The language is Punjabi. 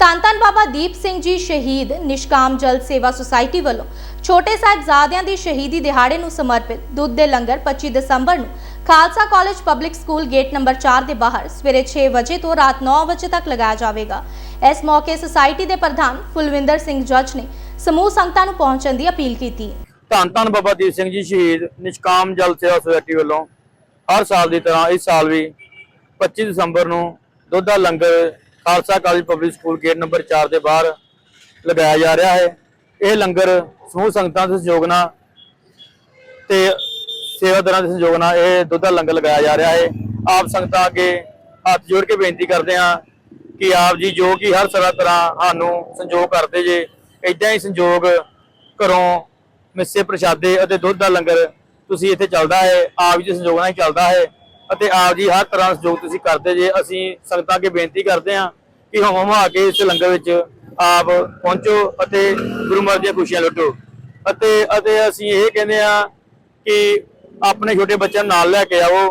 ਧੰਨ ਬਾਬਾ ਦੀਪ ਸਿੰਘ ਜੀ ਸ਼ਹੀਦ ਨਿਸ਼ਕਾਮ ਜਲ ਸੇਵਾ ਸੁਸਾਇਟੀ ਵੱਲੋਂ ਛੋਟੇ ਸਾਹਿਬਜ਼ਾਦਿਆਂ ਦੀ ਸ਼ਹੀਦੀ ਦਿਹਾੜੇ ਨੂੰ ਸਮਰਪਿਤ ਦੁੱਧ ਦੇ ਲੰਗਰ 25 ਦਸੰਬਰ ਨੂੰ Khalsa college public school gate number 4 ਦੇ ਬਾਹਰ ਸਵੇਰੇ 6 ਵਜੇ ਤੋਂ ਰਾਤ 9 ਵਜੇ ਤੱਕ ਲਗਾਇਆ ਜਾਵੇਗਾ। ਇਸ ਮੌਕੇ ਸੁਸਾਇਟੀ ਦੇ ਪ੍ਰਧਾਨ ਫੁਲਵਿੰਦਰ ਸਿੰਘ ਜੱਜ ਨੇ ਸਮੂਹ ਸੰਗਤਾਂ ਨੂੰ ਪਹੁੰਚਣ ਦੀ ਅਪੀਲ ਕੀਤੀ। ਧੰਨ ਧੰਨ ਬਾਬਾ ਦੀਪ ਸਿੰਘ ਜੀ ਸ਼ਹੀਦ ਨਿਸ਼ਕਾਮ ਜਲ ਸੇਵਾ ਸੁਸਾਇਟੀ ਵੱਲੋਂ ਹਰ ਸਾਲ ਦੀ ਤਰ੍ਹਾਂ ਇਸ ਸਾਲ ਵੀ 25 ਦਸੰਬਰ ਨੂੰ ਦੁੱਧ ਦਾ langar Khalsa college public school gate number 4 ਦੇ ਬਾਹਰ ਲਗਾਇਆ ਜਾ ਰਿਹਾ ਹੈ। ਇਹ ਲੰਗਰ ਸਮੂਹ ਸੰਗਤਾਂ ਦੇ ਸਹਿਯੋਗ ਨਾਲ ਤੇ ਸੇਵਾਦਾਰਾਂ ਦੇ ਸਹਿਯੋਗ ਨਾਲ ਇਹ ਦੁੱਧ ਦਾ ਲੰਗਰ ਲਗਾਇਆ ਜਾ ਰਿਹਾ ਹੈ। ਆਪ ਸੰਗਤਾਂ ਅੱਗੇ ਹੱਥ ਜੋੜ ਕੇ ਬੇਨਤੀ ਕਰਦੇ ਹਾਂ ਕਿ ਆਪ ਜੀ ਜੋ ਕਿ ਹਰ ਤਰ੍ਹਾਂ ਤਰ੍ਹਾਂ ਸਾਨੂੰ ਸੰਯੋਗ ਕਰਦੇ ਜੇ ਇਦਾਂ ਹੀ ਸੰਯੋਗ ਘਰੋਂ ਮਿੱਸੇ ਪ੍ਰਸ਼ਾਦੇ ਅਤੇ ਦੁੱਧ ਦਾ ਲੰਗਰ ਤੁਸੀਂ ਇੱਥੇ ਚੱਲਦਾ ਹੈ, ਆਪ ਜੀ ਦੇ ਸੰਯੋਗ ਨਾਲ ਹੀ ਚੱਲਦਾ ਹੈ। ਅਤੇ ਆਪ ਜੀ ਹਰ ਤਰ੍ਹਾਂ ਸਹਿਯੋਗ ਤੁਸੀਂ ਕਰਦੇ ਜੇ, ਅਸੀਂ ਸੰਗਤਾਂ ਅੱਗੇ ਬੇਨਤੀ ਕਰਦੇ ਹਾਂ ਕਿ ਹਮ ਆ ਕੇ ਇਸ ਲੰਗਰ ਵਿੱਚ ਆਪ ਪਹੁੰਚੋ ਅਤੇ ਗੁਰੂ ਮਹਾਰਾਜ ਦੀਆਂ ਖੁਸ਼ੀਆਂ ਲੁੱਟੋ। ਅਤੇ ਅਤੇ ਅਸੀਂ ਇਹ ਕਹਿੰਦੇ ਹਾਂ ਕਿ ਆਪਣੇ ਛੋਟੇ ਬੱਚਿਆਂ ਨਾਲ ਲੈ ਕੇ ਆਓ।